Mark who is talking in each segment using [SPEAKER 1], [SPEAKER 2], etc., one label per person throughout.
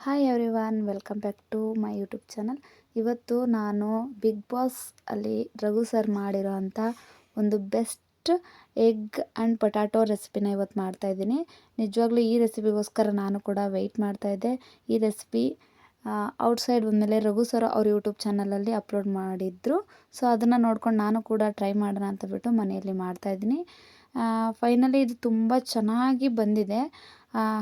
[SPEAKER 1] Hi everyone welcome back to my YouTube channel ಇವತ್ತು ನಾನು big boss ಅಲ್ಲಿ Raghu sir ಮಾಡಿರೋ ಅಂಥ ಒಂದು ಬೆಸ್ಟ್ ಎಗ್ ಆ್ಯಂಡ್ ಪೊಟ್ಯಾಟೊ ರೆಸಿಪಿನ ಇವತ್ತು ಮಾಡ್ತಾಯಿದ್ದೀನಿ ನಿಜವಾಗ್ಲೂ ಈ ರೆಸಿಪಿಗೋಸ್ಕರ ನಾನು ಕೂಡ ವೆಯ್ಟ್ ಮಾಡ್ತಾಯಿದ್ದೆ ಈ ರೆಸಿಪಿ ಔಟ್ಸೈಡ್ ಬಂದಮೇಲೆ ರಘು ಸರ್ ಅವ್ರ ಯೂಟ್ಯೂಬ್ ಚಾನಲಲ್ಲಿ ಅಪ್ಲೋಡ್ ಮಾಡಿದ್ರು. ಸೊ ಅದನ್ನು ನೋಡ್ಕೊಂಡು ನಾನು ಕೂಡ ಟ್ರೈ ಮಾಡೋಣ ಅಂತ ಬಿಟ್ಟು ಮನೆಯಲ್ಲಿ ಮಾಡ್ತಾಯಿದ್ದೀನಿ ಫೈನಲಿ ಇದು ತುಂಬ ಚೆನ್ನಾಗಿ ಬಂದಿದೆ.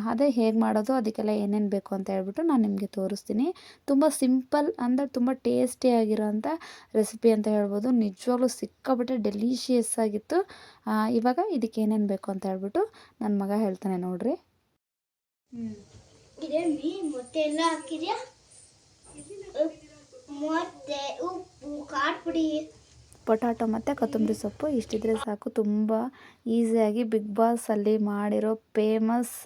[SPEAKER 1] ಅದೇ ಹೇಗೆ ಮಾಡೋದು ಅದಕ್ಕೆಲ್ಲ ಏನೇನು ಬೇಕು ಅಂತ ಹೇಳ್ಬಿಟ್ಟು ನಾನು ನಿಮಗೆ ತೋರಿಸ್ತೀನಿ. ತುಂಬ ಸಿಂಪಲ್ ಅಂದರೆ ತುಂಬ ಟೇಸ್ಟಿಯಾಗಿರೋಂಥ ರೆಸಿಪಿ ಅಂತ ಹೇಳ್ಬೋದು. ನಿಜವಾಗ್ಲೂ ಸಿಕ್ಕಾಬಿಟ್ಟೆ ಡೆಲಿಷಿಯಸ್ ಆಗಿತ್ತು. ಆ, ಇವಾಗ ಇದಕ್ಕೆ ಏನೇನು ಬೇಕು ಅಂತ ಹೇಳ್ಬಿಟ್ಟು ನನ್ನ ಮಗ ಹೇಳ್ತಾನೆ ನೋಡ್ರಿ.
[SPEAKER 2] ಎಲ್ಲ ಹಾಕಿದ್ಯಾ? ಉಪ್ಪು ಖಾರ ಪುಡಿ
[SPEAKER 1] ಪೊಟ್ಯಾಟೊ ಮತ್ತು ಕೊತ್ತಂಬರಿ ಸೊಪ್ಪು ಇಷ್ಟಿದ್ರೆ ಸಾಕು. ತುಂಬ ಈಸಿಯಾಗಿ ಬಿಗ್ ಬಾಸಲ್ಲಿ ಮಾಡಿರೋ famous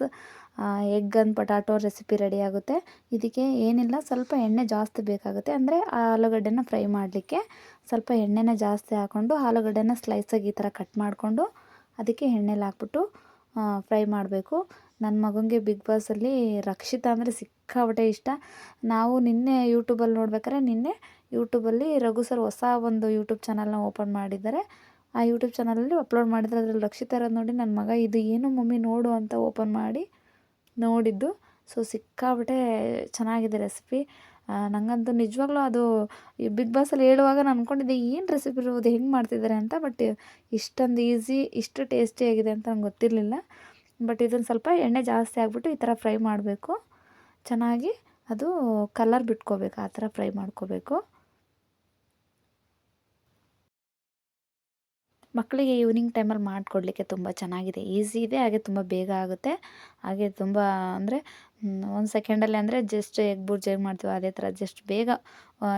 [SPEAKER 1] egg and potato recipe ready ಆಗುತ್ತೆ. ಇದಕ್ಕೆ ಏನಿಲ್ಲ, ಸ್ವಲ್ಪ ಎಣ್ಣೆ ಜಾಸ್ತಿ ಬೇಕಾಗುತ್ತೆ. ಅಂದರೆ ಆಲೂಗಡ್ಡೆನ ಫ್ರೈ ಮಾಡಲಿಕ್ಕೆ ಸ್ವಲ್ಪ ಎಣ್ಣೆನ ಜಾಸ್ತಿ ಹಾಕ್ಕೊಂಡು ಆಲೂಗಡ್ಡೆನ ಸ್ಲೈಸಾಗಿ ಈ ಥರ ಕಟ್ ಮಾಡಿಕೊಂಡು ಅದಕ್ಕೆ ಎಣ್ಣೆಲಿ ಹಾಕ್ಬಿಟ್ಟು ಫ್ರೈ ಮಾಡಬೇಕು. ನನ್ನ ಮಗನಿಗೆ ಬಿಗ್ ಬಾಸಲ್ಲಿ ರಕ್ಷಿತಾ ಅಂದರೆ ಸಿಕ್ಕಾಪಟ್ಟೆ ಇಷ್ಟ. ನಾವು ನಿನ್ನೆ ಯೂಟ್ಯೂಬಲ್ಲಿ ನೋಡ್ಬೇಕಾದ್ರೆ ನಿನ್ನೆ ಯೂಟ್ಯೂಬಲ್ಲಿ ರಘು ಸರ್ ಹೊಸ ಒಂದು ಯೂಟ್ಯೂಬ್ ಚಾನಲ್ನ ಓಪನ್ ಮಾಡಿದ್ದಾರೆ. ಆ ಯೂಟ್ಯೂಬ್ ಚಾನಲಲ್ಲಿ ಅಪ್ಲೋಡ್ ಮಾಡಿದ್ರೆ ಅದರಲ್ಲಿ ರಕ್ಷಿತಾ ಇರೋದು ನೋಡಿ ನನ್ನ ಮಗ, ಇದು ಏನು ಮಮ್ಮಿ ನೋಡು ಅಂತ ಓಪನ್ ಮಾಡಿ ನೋಡಿದ್ದು. ಸೊ ಸಿಕ್ಕಾಬಿಟ್ಟೆ ಚೆನ್ನಾಗಿದೆ ರೆಸಿಪಿ ನನಗಂತೂ ನಿಜವಾಗ್ಲೂ ಅದು ಬಿಗ್ ಬಾಸಲ್ಲಿ ಹೇಳುವಾಗ ನಾನು ಅಂದ್ಕೊಂಡಿದ್ದೆ ಏನು ರೆಸಿಪಿ ಇರೋದು ಹೆಂಗೆ ಮಾಡ್ತಿದ್ದಾರೆ ಅಂತ. ಬಟ್ ಇಷ್ಟೊಂದು ಈಸಿ ಇಷ್ಟು ಟೇಸ್ಟಿಯಾಗಿದೆ ಅಂತ ನಂಗೆ ಗೊತ್ತಿರಲಿಲ್ಲ. ಬಟ್ ಇದನ್ನು ಸ್ವಲ್ಪ ಎಣ್ಣೆ ಜಾಸ್ತಿ ಆಗಿಬಿಟ್ಟು ಈ ಥರ ಫ್ರೈ ಮಾಡಬೇಕು. ಚೆನ್ನಾಗಿ ಅದು ಕಲರ್ ಬಿಟ್ಕೋಬೇಕು, ಆ ಥರ ಫ್ರೈ ಮಾಡ್ಕೋಬೇಕು. ಮಕ್ಕಳಿಗೆ ಈವ್ನಿಂಗ್ ಟೈಮಲ್ಲಿ ಮಾಡಿಕೊಡ್ಲಿಕ್ಕೆ ತುಂಬ ಚೆನ್ನಾಗಿದೆ. ಈಸಿ ಇದೆ, ಹಾಗೆ ತುಂಬ ಬೇಗ ಆಗುತ್ತೆ. ಹಾಗೆ ತುಂಬ ಅಂದರೆ ಒಂದು ಸೆಕೆಂಡಲ್ಲಿ ಅಂದರೆ ಜಸ್ಟ್ ಎಗ್ ಬುರ್ಜಿ ಹೇಗೆ ಮಾಡ್ತೀವೋ ಅದೇ ಥರ ಜಸ್ಟ್ ಬೇಗ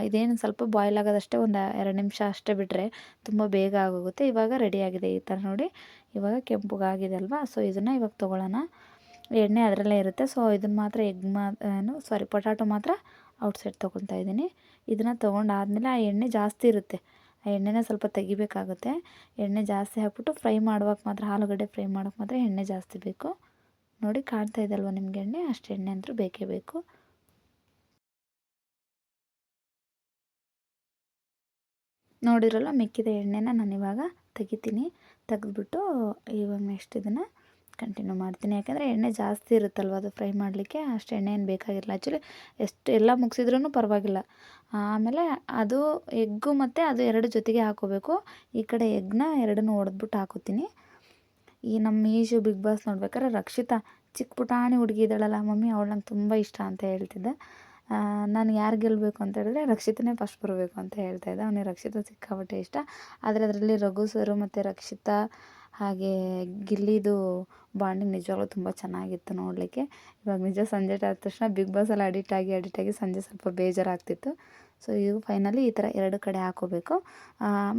[SPEAKER 1] ಇದೇನು ಸ್ವಲ್ಪ ಬಾಯ್ಲ್ ಆಗೋದಷ್ಟೇ ಒಂದು ಎರಡು ನಿಮಿಷ ಅಷ್ಟೇ ಬಿಟ್ಟರೆ ತುಂಬ ಬೇಗ ಆಗೋಗುತ್ತೆ. ಇವಾಗ ರೆಡಿಯಾಗಿದೆ ಈ ಥರ ನೋಡಿ. ಇವಾಗ ಕೆಂಪುಗಾಗಿದೆ ಅಲ್ವಾ? ಸೊ ಇದನ್ನು ಇವಾಗ ತೊಗೊಳ್ಳೋಣ. ಎಣ್ಣೆ ಅದರಲ್ಲೇ ಇರುತ್ತೆ. ಸೊ ಇದನ್ನು ಮಾತ್ರ ಎಗ್ ಮಾ, ಏನು ಸಾರಿ ಪೊಟ್ಯಾಟೊ ಮಾತ್ರ ಔಟ್ಸೈಡ್ ತೊಗೊತಾ ಇದ್ದೀನಿ. ಇದನ್ನು ತೊಗೊಂಡಾದ್ಮೇಲೆ ಆ ಎಣ್ಣೆ ಜಾಸ್ತಿ ಇರುತ್ತೆ. ಆ ಎಣ್ಣೆನ ಸ್ವಲ್ಪ ತೆಗಿಬೇಕಾಗುತ್ತೆ. ಎಣ್ಣೆ ಜಾಸ್ತಿ ಹಾಕ್ಬಿಟ್ಟು ಫ್ರೈ ಮಾಡುವಾಗ ಮಾತ್ರ, ಆಲೂಗಡ್ಡೆ ಫ್ರೈ ಮಾಡೋಕೆ ಮಾತ್ರ ಎಣ್ಣೆ ಜಾಸ್ತಿ ಬೇಕು. ನೋಡಿ ಕಾಣ್ತಾ ಇದೆ ಅಲ್ವಾ ನಿಮ್ಗೆ ಎಣ್ಣೆ? ಅಷ್ಟು ಎಣ್ಣೆ ಅಂತೂ ಬೇಕೇ ಬೇಕು. ನೋಡಿರಲ್ಲ, ಮೆಕ್ಕಿದ ಎಣ್ಣೆನ ನಾನು ಇವಾಗ ತೆಗಿತೀನಿ. ತೆಗೆದ್ಬಿಟ್ಟು ಇವಾಗ ನೆಕ್ಸ್ಟ್ ಇದನ್ನು ಕಂಟಿನ್ಯೂ ಮಾಡ್ತೀನಿ. ಯಾಕೆಂದರೆ ಎಣ್ಣೆ ಜಾಸ್ತಿ ಇರುತ್ತಲ್ವ ಅದು ಫ್ರೈ ಮಾಡಲಿಕ್ಕೆ? ಅಷ್ಟು ಎಣ್ಣೆ ಏನು ಬೇಕಾಗಿಲ್ಲ. ಆ್ಯಕ್ಚುಲಿ ಎಷ್ಟು ಎಲ್ಲ ಮುಗಿಸಿದ್ರೂ ಪರವಾಗಿಲ್ಲ. ಆಮೇಲೆ ಅದು ಎಗ್ಗು ಮತ್ತು ಅದು ಎರಡು ಜೊತೆಗೆ ಹಾಕೋಬೇಕು. ಈ ಕಡೆ ಎಗ್ನ ಎರಡನ್ನು ಹೊಡೆದ್ಬಿಟ್ಟು ಹಾಕೋತೀನಿ. ಈ ನಮ್ಮ ಈಶು ಬಿಗ್ ಬಾಸ್ ನೋಡ್ಬೇಕಾದ್ರೆ ರಕ್ಷಿತಾ ಚಿಕ್ಕ ಪುಟಾಣಿ ಹುಡುಗಿ ಇದ್ದಾಳಲ್ಲ ಮಮ್ಮಿ, ಅವಳು ನಂಗೆ ತುಂಬ ಇಷ್ಟ ಅಂತ ಹೇಳ್ತಿದ್ದೆ. ನಾನು ಯಾರು ಗೆಲ್ಲಬೇಕು ಅಂತ ಹೇಳಿದ್ರೆ ರಕ್ಷಿತನೇ ಫಸ್ಟ್ ಬರಬೇಕು ಅಂತ ಹೇಳ್ತಾ ಇದ್ದೆ. ಅವನಿಗೆ ರಕ್ಷಿತಾ ಸಿಕ್ಕಾಪಟ್ಟೆ ಇಷ್ಟ. ಆದರೆ ಅದರಲ್ಲಿ ರಘು ಸರು ಮತ್ತು ರಕ್ಷಿತಾ ಹಾಗೆ ಗಿಲ್ಲಿದು ಬಾಂಡಿಂಗ್ ನಿಜವಾಗ್ಲೂ ತುಂಬ ಚೆನ್ನಾಗಿತ್ತು ನೋಡಲಿಕ್ಕೆ. ಇವಾಗ ನಿಜ ಸಂಜೆ ಆದ ತಕ್ಷಣ ಬಿಗ್ ಬಾಸಲ್ಲಿ ಅಡಿಟ್ ಆಗಿ ಅಡಿಟ್ ಆಗಿ ಸಂಜೆ ಸ್ವಲ್ಪ ಬೇಜಾರಾಗ್ತಿತ್ತು. ಸೊ ಇದು ಫೈನಲಿ ಈ ಥರ ಎರಡು ಕಡೆ ಹಾಕೋಬೇಕು.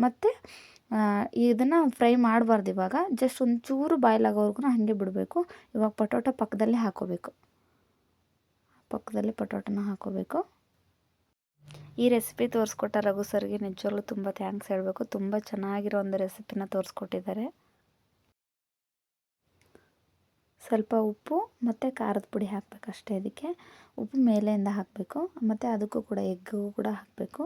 [SPEAKER 1] ಮತ್ತು ಇದನ್ನು ಫ್ರೈ ಮಾಡಬಾರ್ದು ಇವಾಗ. ಜಸ್ಟ್ ಒಂಚೂರು ಬಾಯ್ಲ್ ಆಗೋವರೆಗೂ ಹಾಗೆ ಬಿಡಬೇಕು. ಇವಾಗ ಪಟೋಟ ಪಕ್ಕದಲ್ಲೇ ಹಾಕೋಬೇಕು. ಪಕ್ಕದಲ್ಲಿ ಪಟೋಟನ ಹಾಕೋಬೇಕು. ಈ ರೆಸಿಪಿ ತೋರಿಸ್ಕೊಟ್ಟ ರಘು ಸರ್ಗೆ ನಿಜವಾಗ್ಲೂ ತುಂಬ ಥ್ಯಾಂಕ್ಸ್ ಹೇಳಬೇಕು. ತುಂಬ ಚೆನ್ನಾಗಿರೋ ಒಂದು ರೆಸಿಪಿನ ತೋರಿಸ್ಕೊಟ್ಟಿದ್ದಾರೆ. ಸ್ವಲ್ಪ ಉಪ್ಪು ಮತ್ತು ಖಾರದ ಪುಡಿ ಹಾಕಬೇಕು ಅಷ್ಟೇ ಇದಕ್ಕೆ. ಉಪ್ಪು ಮೇಲೆಯಿಂದ ಹಾಕಬೇಕು, ಮತ್ತು ಅದಕ್ಕೂ ಕೂಡ ಎಗ್ಗು ಕೂಡ ಹಾಕಬೇಕು.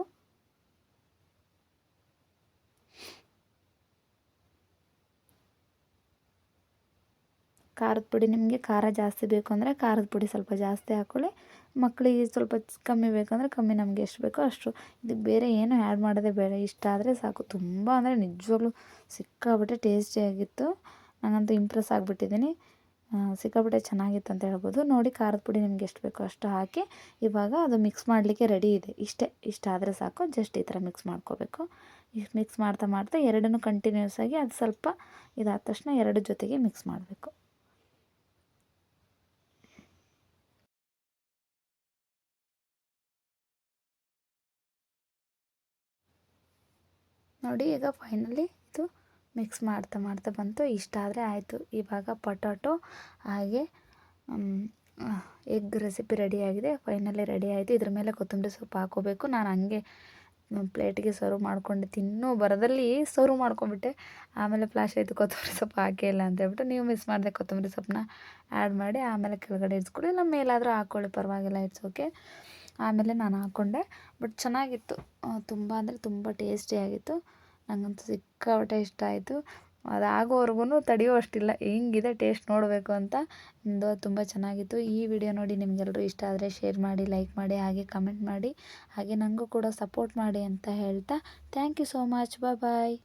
[SPEAKER 1] ಖಾರದ ಪುಡಿ ನಿಮಗೆ ಖಾರ ಜಾಸ್ತಿ ಬೇಕು ಅಂದರೆ ಖಾರದ ಪುಡಿ ಸ್ವಲ್ಪ ಜಾಸ್ತಿ ಹಾಕ್ಕೊಳ್ಳಿ ಮಕ್ಕಳಿಗೆ ಸ್ವಲ್ಪ ಕಮ್ಮಿ ಬೇಕಂದರೆ ಕಮ್ಮಿ ನಮಗೆ ಎಷ್ಟು ಬೇಕೋ ಅಷ್ಟು. ಇದಕ್ಕೆ ಬೇರೆ ಏನು ಆ್ಯಡ್ ಮಾಡೋದೇ ಬೇಡ. ಇಷ್ಟ ಆದರೆ ಸಾಕು. ತುಂಬ ಅಂದರೆ ನಿಜವಾಗ್ಲೂ ಸಿಕ್ಕಾಪಟ್ಟೆ ಟೇಸ್ಟಿಯಾಗಿತ್ತು ನಾನಂತೂ ಇಂಪ್ರೆಸ್ ಆಗಿಬಿಟ್ಟಿದ್ದೀನಿ. ಸಿಕ್ಕಾಪಟ್ಟೆ ಚೆನ್ನಾಗಿತ್ತು ಅಂತ ಹೇಳ್ಬೋದು. ನೋಡಿ ಖಾರದ ಪುಡಿ ನಿಮ್ಗೆ ಎಷ್ಟು ಬೇಕೋ ಅಷ್ಟು ಹಾಕಿ ಇವಾಗ ಅದು ಮಿಕ್ಸ್ ಮಾಡಲಿಕ್ಕೆ ರೆಡಿ ಇದೆ. ಇಷ್ಟೇ ಇಷ್ಟಾದರೆ ಸಾಕು ಜಸ್ಟ್ ಈ ಥರ ಮಿಕ್ಸ್ ಮಾಡ್ಕೋಬೇಕು. ಇಷ್ಟು ಮಿಕ್ಸ್ ಮಾಡ್ತಾ ಮಾಡ್ತಾ ಎರಡನ್ನೂ ಕಂಟಿನ್ಯೂಸ್ ಆಗಿ ಅದು ಸ್ವಲ್ಪ ಇದಾದ ತಕ್ಷಣ ಎರಡು ಜೊತೆಗೆ ಮಿಕ್ಸ್ ಮಾಡಬೇಕು. ನೋಡಿ ಈಗ ಫೈನಲಿ ಇದು ಮಿಕ್ಸ್ ಮಾಡ್ತಾ ಮಾಡ್ತಾ ಬಂತು. ಇಷ್ಟ ಆದರೆ ಆಯಿತು. ಇವಾಗ ಪೊಟೊಟೊ ಹಾಗೆ ಎಗ್ ರೆಸಿಪಿ ರೆಡಿಯಾಗಿದೆ ಫೈನಲಿ ರೆಡಿ ಆಯಿತು. ಇದ್ರ ಮೇಲೆ ಕೊತ್ತಂಬರಿ ಸೊಪ್ಪು ಹಾಕೋಬೇಕು. ನಾನು ಹಂಗೆ ಪ್ಲೇಟಿಗೆ ಸರ್ವ್ ಮಾಡ್ಕೊಂಡು ತಿನ್ನೋ ಬರದಲ್ಲಿ ಸರ್ವ್ ಮಾಡ್ಕೊಂಬಿಟ್ಟೆ ಆಮೇಲೆ ಫ್ಲಾಶ್ ಆಯಿತು. ಕೊತ್ತಂಬರಿ ಸೊಪ್ಪು ಹಾಕೇ ಅಂತ ಹೇಳ್ಬಿಟ್ಟು ನೀವು ಮಿಸ್ ಮಾಡಿದೆ ಕೊತ್ತಂಬರಿ ಸೊಪ್ಪನ್ನ ಆ್ಯಡ್ ಮಾಡಿ ಆಮೇಲೆ ಕೆಳಗಡೆ ಇರಿಸ್ಕೊಳ್ಳಿ ಇಲ್ಲ ಮೇಲಾದರೂ ಹಾಕ್ಕೊಳ್ಳಿ ಪರವಾಗಿಲ್ಲ ಇಟ್ಸ್ ಓಕೆ ಆಮೇಲೆ ನಾನು ಹಾಕ್ಕೊಂಡೆ ಬಟ್ ಚೆನ್ನಾಗಿತ್ತು. ತುಂಬ ಅಂದರೆ ತುಂಬ ಟೇಸ್ಟಿಯಾಗಿತ್ತು ನನಗಂತೂ ಸಿಕ್ಕಾಪಟ್ಟೆ ಇಷ್ಟ ಆಯಿತು. ಅದಾಗೋವರೆಗೂ ತಡೆಯುವಷ್ಟಿಲ್ಲ ಹೆಂಗಿದೆ ಟೇಸ್ಟ್ ನೋಡಬೇಕು ಅಂತ ಇದು ತುಂಬ ಚೆನ್ನಾಗಿತ್ತು. ಈ ವಿಡಿಯೋ ನೋಡಿ ನಿಮಗೆಲ್ಲರೂ ಇಷ್ಟ ಆದರೆ ಶೇರ್ ಮಾಡಿ, ಲೈಕ್ ಮಾಡಿ, ಹಾಗೆ ಕಮೆಂಟ್ ಮಾಡಿ, ಹಾಗೆ ನನಗೂ ಕೂಡ ಸಪೋರ್ಟ್ ಮಾಡಿ ಅಂತ ಹೇಳ್ತಾ thank you so much. Bye.